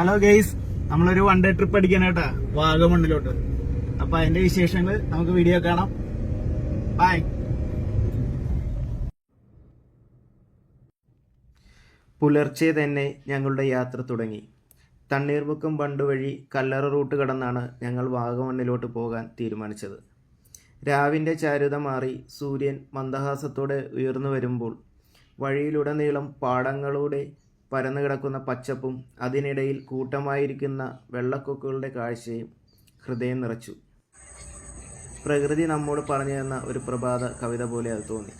Hello guys നമ്മളൊരു one day trip അടിക്കാനായിട്ടാ വാഗമണ്ണിലോട്ട്. അപ്പൊ അതിന്റെ വിശേഷങ്ങൾ നമുക്ക് വീഡിയോ കാണാം. ബൈ പുലർച്ചെ തന്നെ ഞങ്ങളുടെ യാത്ര തുടങ്ങി. തണ്ണീർമുക്കം ബണ്ട് വഴി കല്ലറ റൂട്ട് കടന്നാണ് ഞങ്ങൾ വാഗമണ്ണിലോട്ട് പോകാൻ തീരുമാനിച്ചത്. രാവിന്റെ ചാരുത മാറി സൂര്യൻ മന്ദഹാസത്തോടെ ഉയർന്നു വരുമ്പോൾ വഴിയിലുടനീളം പാടങ്ങളുടെ പരന്നു കിടക്കുന്ന പച്ചപ്പും അതിനിടയിൽ കൂട്ടമായിരിക്കുന്ന വെള്ളക്കൊക്കുകളുടെ കാഴ്ചയും ഹൃദയം നിറച്ചു. പ്രകൃതി നമ്മോട് പറഞ്ഞു തന്ന ഒരു പ്രഭാത കവിത പോലെ അത് തോന്നി.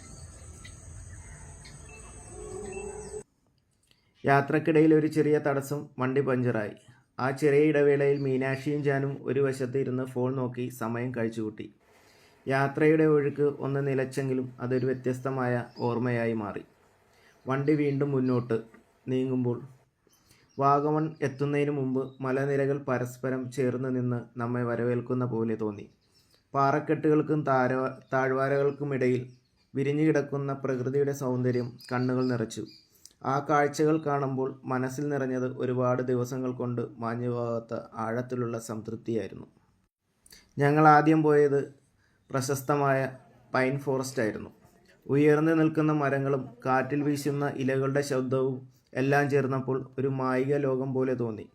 യാത്രക്കിടയിൽ ഒരു ചെറിയ തടസ്സം വണ്ടി പഞ്ചറായി. ആ ചെറിയ ഇടവേളയിൽ മീനാക്ഷിയും ജാനും ഒരു വശത്ത് ഇരുന്ന് ഫോൺ നോക്കി സമയം കഴിച്ചുകൂട്ടി. യാത്രയുടെ ഒഴുക്ക് ഒന്ന് നിലച്ചെങ്കിലും അതൊരു വ്യത്യസ്തമായ ഓർമ്മയായി മാറി. വണ്ടി വീണ്ടും മുന്നോട്ട് നീങ്ങുമ്പോൾ വാഗമൺ എത്തുന്നതിന് മുമ്പ് മലനിരകൾ പരസ്പരം ചേർന്ന് നിന്ന് നമ്മെ വരവേൽക്കുന്ന പോലെ തോന്നി. പാറക്കെട്ടുകൾക്കും താര താഴ്വാരകൾക്കുമിടയിൽ വിരിഞ്ഞു കിടക്കുന്ന പ്രകൃതിയുടെ സൗന്ദര്യം കണ്ണുകൾ നിറച്ചു. ആ കാഴ്ചകൾ കാണുമ്പോൾ മനസ്സിൽ നിറഞ്ഞത് ഒരുപാട് ദിവസങ്ങൾ കൊണ്ട് മാഞ്ഞുപോകാത്ത ആഴത്തിലുള്ള സംതൃപ്തിയായിരുന്നു. ഞങ്ങൾ ആദ്യം പോയത് പ്രശസ്തമായ പൈൻ ഫോറസ്റ്റ് ആയിരുന്നു. ഉയർന്നു നിൽക്കുന്ന മരങ്ങളും കാറ്റിൽ വീശുന്ന ഇലകളുടെ ശബ്ദവും എല്ലാം ചേർന്നപ്പോൾ ഒരു മായിക ലോകം പോലെ തോന്നി.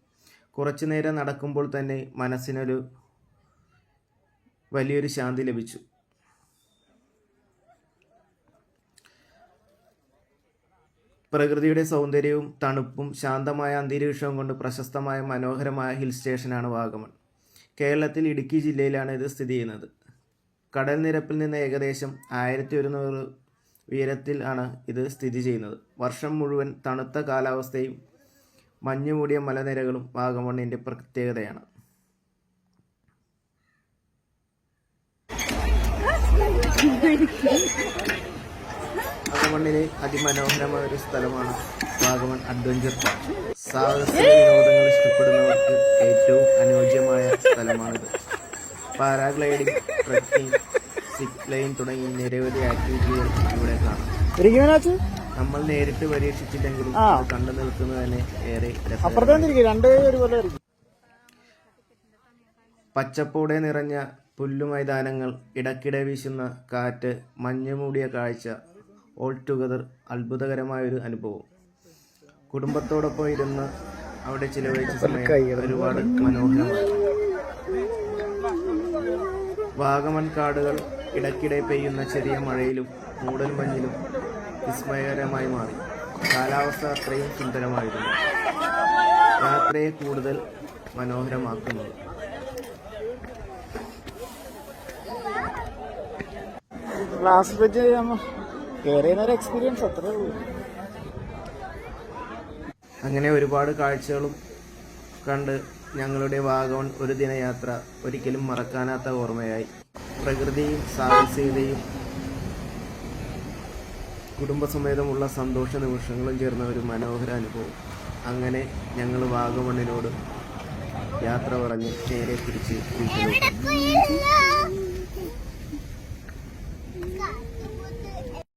കുറച്ചു നേരം നടക്കുമ്പോൾ തന്നെ മനസ്സിനൊരു വലിയൊരു ശാന്തി ലഭിച്ചു. പ്രകൃതിയുടെ സൗന്ദര്യവും തണുപ്പും ശാന്തമായ അന്തരീക്ഷവും കൊണ്ട് പ്രശസ്തമായ മനോഹരമായ ഹിൽ സ്റ്റേഷനാണ് വാഗമൺ. കേരളത്തിൽ ഇടുക്കി ജില്ലയിലാണ് ഇത് സ്ഥിതി ചെയ്യുന്നത്. കടൽ നിരപ്പിൽ നിന്ന് ഏകദേശം ആയിരത്തി ഒരുന്നൂറ് ഉയരത്തിൽ ആണ് ഇത് സ്ഥിതി ചെയ്യുന്നത്. വർഷം മുഴുവൻ തണുത്ത കാലാവസ്ഥയും മഞ്ഞുമൂടിയ മലനിരകളും വാഗമണ്ണിന്റെ പ്രത്യേകതയാണ്. വാഗമണ്ണിലെ അതിമനോഹരമായ ഒരു സ്ഥലമാണ് വാഗമൺ അഡ്വഞ്ചർ പാർക്ക്. സാഹസിക വിനോദങ്ങൾ ഇഷ്ടപ്പെടുന്നവർക്ക് ഏറ്റവും അനുയോജ്യമായ സ്ഥലമാണിത്. പാരാഗ്ലൈഡിംഗ് ട്രക്കിംഗ് സിപ്പ് ലൈൻ തുടങ്ങി നിരവധി ആക്ടിവിറ്റികൾ ഇവിടെ കാണാം. നമ്മൾ നേരിട്ട് പരീക്ഷിച്ചില്ലെങ്കിലും. കണ്ടു നിൽക്കുന്നത് തന്നെ ഏറെ പച്ചപ്പൂടെ നിറഞ്ഞ പുല്ലുമൈതാനങ്ങൾ ഇടയ്ക്കിടെ വീശുന്ന കാറ്റ് മഞ്ഞുമൂടിയ കാഴ്ച ഓൾ ടുഗദർ അത്ഭുതകരമായൊരു അനുഭവം. കുടുംബത്തോടൊപ്പം ഇരുന്ന് അവിടെ ചിലവഴിച്ച സമയം ഒരുപാട് മനോഹരമായി വാഗമൺ കാടുകൾ ഇടയ്ക്കിടെ പെയ്യുന്ന ചെറിയ മഴയിലും മൂടൽ മഞ്ഞിലും വിസ്മയകരമായി മാറി. കാലാവസ്ഥ അത്രയും സുന്ദരമായിരുന്നു. യാത്രയെ കൂടുതൽ മനോഹരമാക്കുന്നത്. ക്ലാസ് വെച്ച് എക്സ്പീരിയൻസ് അത്രേ ഉള്ളൂ. അങ്ങനെ ഒരുപാട് കാഴ്ചകളും കണ്ട് ഞങ്ങളുടെ വാഗോൺ ഒരു ദിനയാത്ര ഒരിക്കലും മറക്കാനാത്ത ഓർമ്മയായി. പ്രകൃതിയും സാഹസികതയും കുടുംബസമേതമുള്ള സന്തോഷ നിമിഷങ്ങളും ചേർന്ന ഒരു മനോഹര അനുഭവം. അങ്ങനെ ഞങ്ങൾ വാഗമണ്ണിനോട് യാത്ര പറഞ്ഞ് നേരെ തിരിച്ച് വീട്ടിലോട്ട്